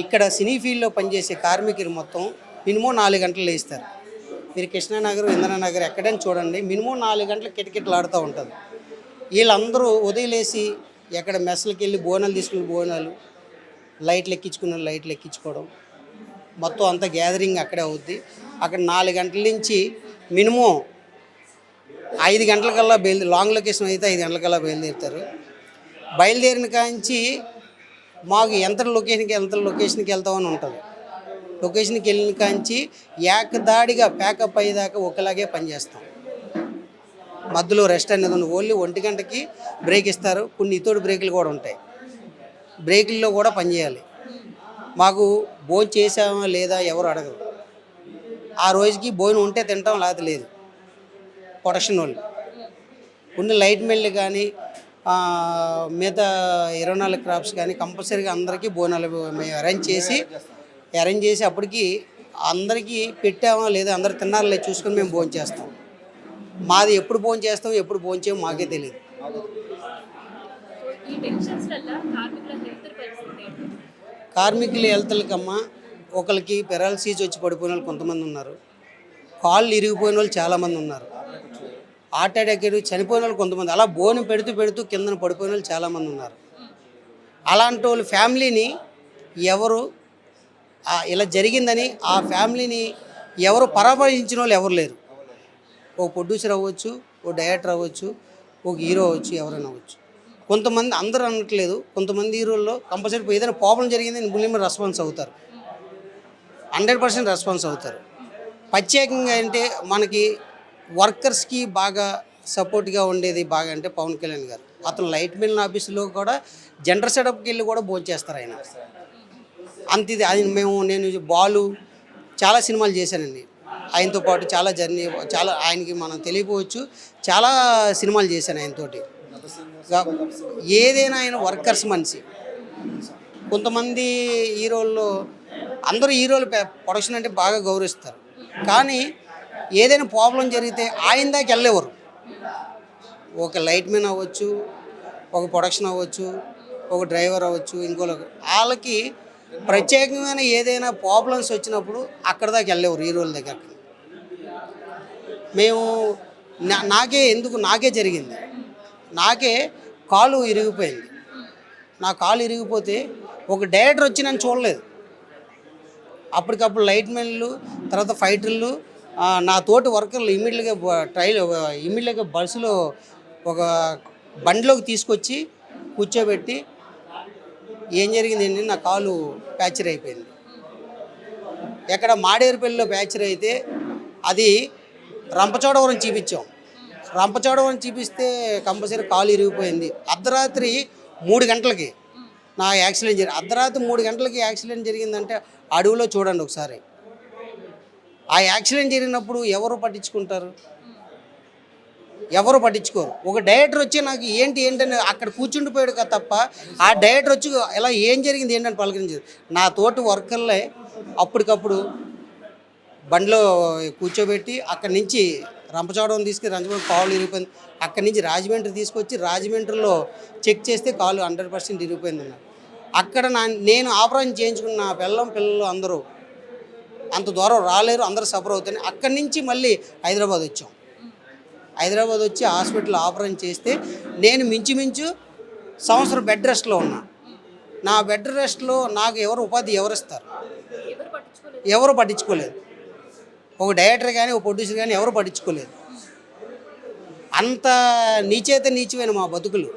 ఇక్కడ సినీ ఫీల్డ్లో పనిచేసే కార్మికులు మొత్తం మినిమం నాలుగు గంటలు లేస్తారు. మీరు కృష్ణానగర్ ఇంద్రనగర్ ఎక్కడైనా చూడండి మినిమం నాలుగు గంటలు కిటకిటలాడుతూ ఉంటుంది. వీళ్ళందరూ ఉదయలేసి ఎక్కడ మెస్లకి వెళ్ళి బోనాలు తీసుకుని బోనాలు లైట్లు ఎక్కించుకున్న లైట్లు ఎక్కించుకోవడం మొత్తం అంతా గ్యాదరింగ్ అక్కడే అవుద్ది. అక్కడ నాలుగు గంటల నుంచి మినిమం ఐదు గంటలకల్లా బయలుదేరి లాంగ్ లొకేషన్ అయితే ఐదు గంటలకల్లా బయలుదేరుతారు. బయలుదేరిన కాంచి మాకు ఎంత లొకేషన్కి ఎంత లొకేషన్కి వెళ్తామని ఉంటుంది. లొకేషన్కి వెళ్ళిన కాంచి ఏకదాడిగా ప్యాకప్ అయ్యేదాకా ఒకలాగే పనిచేస్తాం మధ్యలో రెస్ట్ అనేది ఉంది. ఓన్లీ ఒంటి గంటకి బ్రేక్ ఇస్తారు. కొన్ని ఇతోడు బ్రేకులు కూడా ఉంటాయి. బ్రేకుల్లో కూడా పనిచేయాలి మాకు భోజనం చేసామా లేదా ఎవరు అడగరు. ఆ రోజుకి భోజనం ఉంటే తింటాం లేకపోతే లేదు. ప్రొడక్షన్ వాళ్ళు. కొన్ని లైట్ మెల్లు కానీ మిగతా ఇరవై నాలుగు క్రాప్స్ కానీ కంపల్సరీగా అందరికీ బోనాలు మేము అరేంజ్ చేసి అరేంజ్ చేసి అప్పటికి అందరికీ పెట్టామా లేదా అందరు తిన్నారా లేదా చూసుకొని మేము భోజనం చేస్తాం. మాది ఎప్పుడు భోజనం చేస్తాం ఎప్పుడు భోజనం చేయమో మాకే తెలియదు. కార్మికుల హెల్త్లకమ్మ ఒకరికి పెరాలసీస్ వచ్చి పడిపోయిన వాళ్ళు కొంతమంది ఉన్నారు. కాళ్ళు ఇరిగిపోయిన వాళ్ళు చాలామంది ఉన్నారు. హార్ట్ అటాక్ అయ్యి చనిపోయిన వాళ్ళు కొంతమంది. అలా బోను పెడుతూ పెడుతూ కిందన పడిపోయిన వాళ్ళు చాలామంది ఉన్నారు. అలాంటి వాళ్ళ ఫ్యామిలీని ఎవరు ఇలా జరిగిందని ఆ ఫ్యామిలీని ఎవరు పరామర్శించిన వాళ్ళు ఎవరు లేరు. ఓ ప్రొడ్యూసర్ అవ్వచ్చు ఓ డైరెక్టర్ అవ్వచ్చు ఒక హీరో అవ్వచ్చు ఎవరైనా అవ్వచ్చు. కొంతమంది అందరూ అనట్లేదు. కొంతమంది హీరోల్లో కంపల్సరీ ఏదైనా ప్రాబ్లం జరిగిందని ములిమ రెస్పాన్స్ అవుతారు. హండ్రెడ్ పర్సెంట్ రెస్పాన్స్ అవుతారు. ప్రత్యేకంగా అంటే మనకి వర్కర్స్కి బాగా సపోర్ట్గా ఉండేది బాగా అంటే పవన్ కళ్యాణ్ గారు. అతను లైట్ మిల్ ఆఫీసులో కూడా జెండర్ సెటప్కి వెళ్ళి కూడా భోజనం చేస్తారు ఆయన. అంత ఇది ఆయన మేము నేను బాలు చాలా సినిమాలు చేశానండి. ఆయనతో పాటు చాలా జర్నీ చాలా ఆయనకి మనం తెలియపోవచ్చు చాలా సినిమాలు చేశాను ఆయనతోటి. ఏదైనా ఆయన వర్కర్స్ మనిషి. కొంతమంది హీరోల్లో అందరూ హీరోలు ప్రొడక్షన్ అంటే బాగా గౌరవిస్తారు. కానీ ఏదైనా ప్రాబ్లం జరిగితే ఆయన దాకా వెళ్ళేవారు. ఒక లైట్ మెన్ అవ్వచ్చు ఒక ప్రొడక్షన్ అవ్వచ్చు ఒక డ్రైవర్ అవ్వచ్చు ఇంకోళ్ళకి వాళ్ళకి ప్రత్యేకమైన ఏదైనా ప్రాబ్లమ్స్ వచ్చినప్పుడు అక్కడ దాకా వెళ్ళేవారు హీరోల దగ్గరికి మేము నా- నాకే ఎందుకు నాకే జరిగింది. నాకే కాలు ఇరిగిపోయింది. నా కాలు ఇరిగిపోతే ఒక డైరెక్టర్ వచ్చి నన్ను చూడలేదు. అప్పటికప్పుడు లైట్ మెన్లు తర్వాత ఫైటర్లు నా తోటి వర్కర్లు ఇమ్మీడియట్గా ట్రైన్ ఇమ్మీడియట్గా బస్సులో ఒక బండిలోకి తీసుకొచ్చి కూర్చోబెట్టి ఏం జరిగింది నా కాలు ప్యాచర్ అయిపోయింది. ఎక్కడ మాడేరుపల్లిలో ప్యాచర్ అయితే అది రంపచోడవరం చూపించాం. రంపచోడవరం చూపిస్తే కంపల్సరీ కాలు ఇరిగిపోయింది. అర్ధరాత్రి మూడు గంటలకి నా యాక్సిడెంట్ జరిగింది. అర్ధరాత్రి మూడు గంటలకి యాక్సిడెంట్ జరిగిందంటే అడవిలో చూడండి ఒకసారి. ఆ యాక్సిడెంట్ జరిగినప్పుడు ఎవరు పట్టించుకుంటారు? ఎవరు పట్టించుకోరు? ఒక డైరెక్టర్ వచ్చి నాకు ఏంటి ఏంటని అక్కడ కూర్చుండిపోయాడు కదా తప్ప ఆ డైరెక్టర్ వచ్చి ఇలా ఏం జరిగింది ఏంటని పలకరించారు నా తోటి వర్కర్లే అప్పటికప్పుడు బండిలో కూర్చోబెట్టి అక్కడి నుంచి రంపచోడవరం తీసుకుని రంపచోడవరం కాలు ఇరిగిపోయింది. అక్కడి నుంచి రాజమండ్రి తీసుకొచ్చి రాజమండ్రిలో చెక్ చేస్తే కాలు హండ్రెడ్ పర్సెంట్ ఇరిగిపోయింది అక్కడ నా నేను ఆపరేషన్ చేయించుకున్న పిల్లం పిల్లలు అందరూ అంత దూరం రాలేరు అందరూ సఫర్ అవుతాయి అక్కడి నుంచి మళ్ళీ హైదరాబాద్ వచ్చాం. హైదరాబాద్ వచ్చి హాస్పిటల్ ఆపరేషన్ చేస్తే నేను మించుమించు సంవత్సరం బెడ్ రెస్ట్లో ఉన్నా. నా బెడ్ రెస్ట్లో నాకు ఎవరు ఉపాధి ఎవరు ఇస్తారు ఎవరు పట్టించుకోలేదు. ఒక డైరెక్టర్ కానీ ఒక ప్రొడ్యూసర్ కానీ ఎవరు పట్టించుకోలేదు. అంత నీచైతే నీచమైన మా బతుకులు.